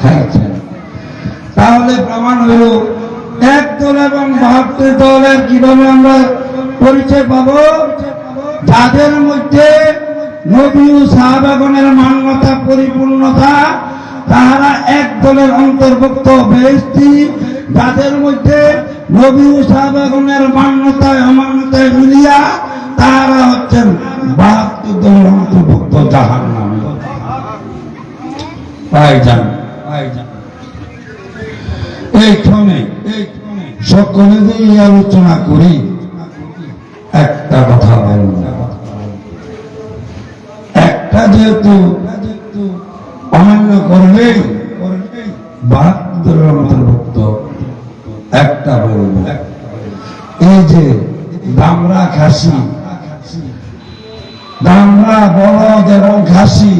খাইছেন তাহলে প্রমাণ হলো, এক দল এবং বাহাত্তর দলের কীভাবে আমরা পরিচয় পাবো? যাদের মধ্যে নবী ও সাহাবাগণের মান্যতা, পরিপূর্ণতা, তাহারা এক দলের অন্তর্ভুক্ত বেহস্তি যাদের মধ্যে নবী ও সাহাবাগণের মান্যতায়, অমান্যতায় মিলিয়া তাহারা হচ্ছেন বাহাত্তর দলের অন্তর্ভুক্ত জাহান নামে ভাইজান ভাইজান সকলে যে এই আলোচনা করি, একটা কথা বলব। একটা যেহেতু অমান্য করবে অন্তর্ভুক্ত একটা বলব। এই যে দামরা খাসি, দামরা বলদ এবং খাসি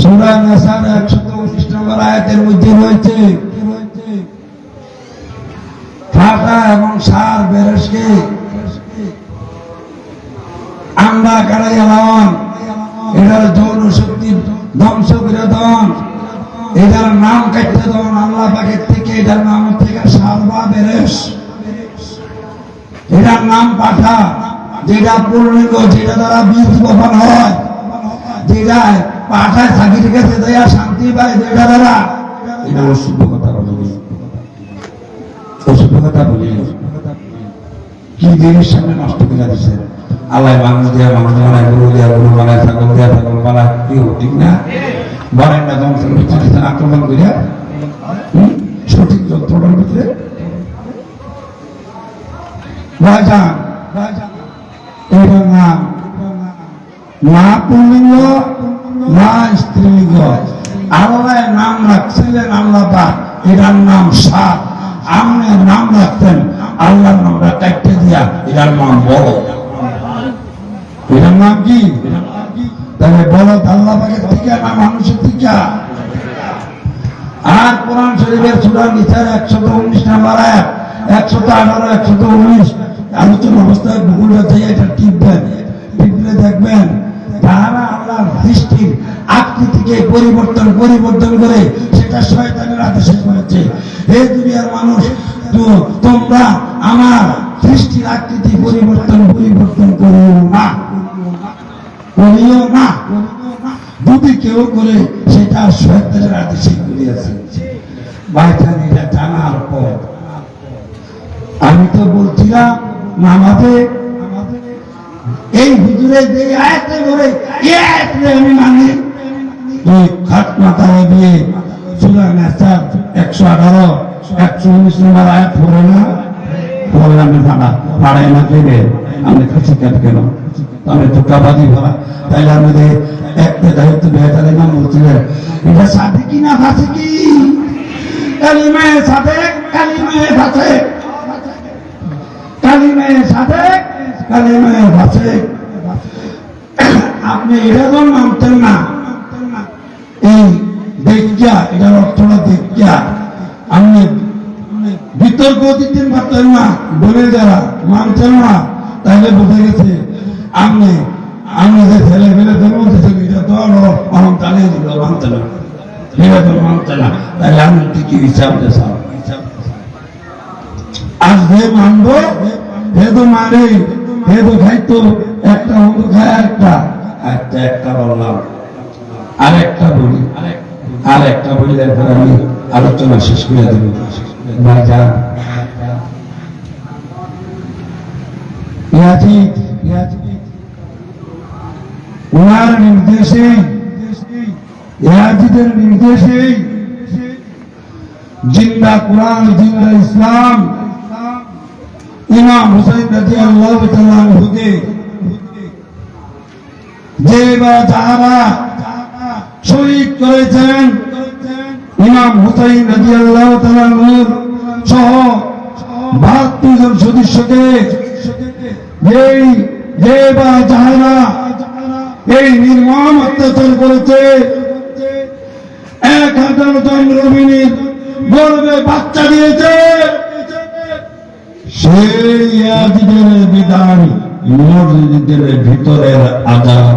সুরা নেশার একশত উনিশ নম্বর আয়াতের মধ্যে রয়েছে ফাটা এবং সার বেরসকে আমরা কারাই এলাম এটার যৌন শক্তি ধ্বংস বিরোধন এটার নাম কাটতে দেন আল্লাহ পাকের থেকে এটার নাম থেকে সার বা বেরেস এটার নাম পাঠা। যেটা পূর্ণিঙ্গ, যেটা দ্বারা বীজ বপন হয়। যেটা পাঠায় থাকি ঠিক আছে শান্তি পায়, যেটা দ্বারা এটা অশুদ্ধ কথা কথা বলি কি জিনিস সামনে নষ্ট করে দিচ্ছে আল্লাহ মানুষ দিয়া মানুষ বানায়, গরু দিয়া গরু বানায়, ছাগল দিয়া ছাগল বানায়, কি ঠিক না? বলেন না আক্রমণ করিয়া? সঠিক যন্ত্রণার ভিতরে। এটার নাম রাখছিলেন আল্লাহ এটার নাম সাপ। আপনি নাম রাখতেন। আল্লাহর নামটা কাটতে দিয়া এটার নাম বড়। এটার নাম কি? তাহলে বলো আল্লাহ পাকের থেকে না মানুষের থেকে আর কোরআন শরীফের সুরার নিচার একশত উনিশ নাম্বার আয়াত একশত আঠারো একশত উনিশ। আলোচনা অবস্থায় ভূগোলটা থেকে এটা টিপবেন টিপলে দেখবেন তাহারা আল্লাহর দৃষ্টির আকৃতিকে পরিবর্তন পরিবর্তন করে সেটা শয়তানের আদেশে করেছে। হে দুনিয়ার মানুষ তোমরা আমার দৃষ্টির আকৃতি পরিবর্তন পরিবর্তন করিও না। করিও না। যদি কেউ করে, সেটা শয়তানের আদেশে করিয়াছে ভাইজান, এটা জানার পর। আমি তো বলছিলাম, নামাজে, এই হুজুরে যে আয়াতে ধরে, এই আয়াতে আমি মানি। তুই খাট মাথায় দিয়ে সুরা নেশা একশো আঠারো, একশো উনিশ নম্বর আয়াত পড়ে না? পড়ে আমি জানা পাড়াই না দেবে আমি কাছে কেন কেন? আমি ধোকাবাজি ভরা তাইলে আমাদের একটা দায়িত্ব বেহতার ইমাম বলছিলেন এটা সাথে কি না ফাঁসে কি? কালিমায় সাথে কালিমায় ফাঁসে কালিমায় সাথে কালিমায় ফাঁসে আপনি এরকম মানতেন না। দেখিয়া এটার অর্থটা দেখিয়া। আপনি বিতর্ক দিতেন পারতেন না বলে যারা মানতেন না, তাহলে বুঝে গেছে আপনি আপনি যে ছেলে ফেলে তো বলতেছেন এটা তো অহম টানিয়ে দিল মানতে না এটা তো মানতে না তাহলে আমি ঠিকই হিসাব সার আজ যে মানবো হে তো মানে হে তো খাইতো, একটা মতো খায়, একটা একটা একটা বললাম। আর একটা বলি। আর একটা বলি এরপর আমি আলোচনা শেষ করে দেব। ভাইজান নির্দেশে, ইয়াজিদের নির্দেশে জিন্দা কোরআন, জিন্দা ইসলাম, ইমাম হুসাইন রাজি আল্লাহ হুকে যে বা যাহারা শহীদ করেছেন ইমাম হুসাইন রাজি তালানুর সহ বাহাত্তর জন সদস্যকে যেই যে বা যাহারা এই নির্মম অত্যাচার করেছে। এক হাজার জন রবিনীর গর্বে বাচ্চা দিয়েছে। সেই বিধান মসজিদের ভিতরের আজাদ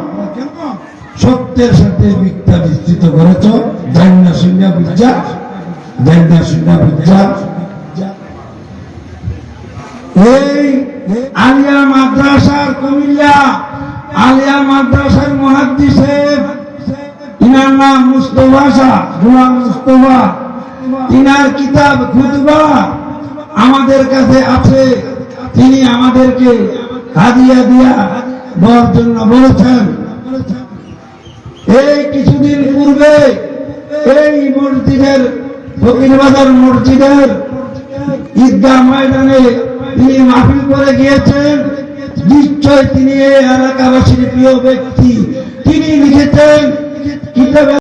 সত্যের সাথে মিথ্যা বিস্তৃত করেছ। জান্না শূন্য বিদ্যা জান্না শূন্য বিদ্যা এই আলিয়া মাদ্রাসার কুমিল্লা, আলিয়া মাদ্রাসার মহাদ্দিসের ইনার নাম মুস্তফা। তিনার কিতাব খুতবা আমাদের কাছে আছে। তিনি আমাদেরকে হাদিয়া দিয়া দেওয়ার জন্য বলেছেন। এই কিছুদিন পূর্বে এই মসজিদের ফকিরবাজার মসজিদের ঈদগাহ ময়দানে তিনি মাহফিল করে গিয়েছেন। নিশ্চয় তিনি এই এলাকাবাসীর প্রিয় ব্যক্তি। তিনি লিখেছেন, কিতাবে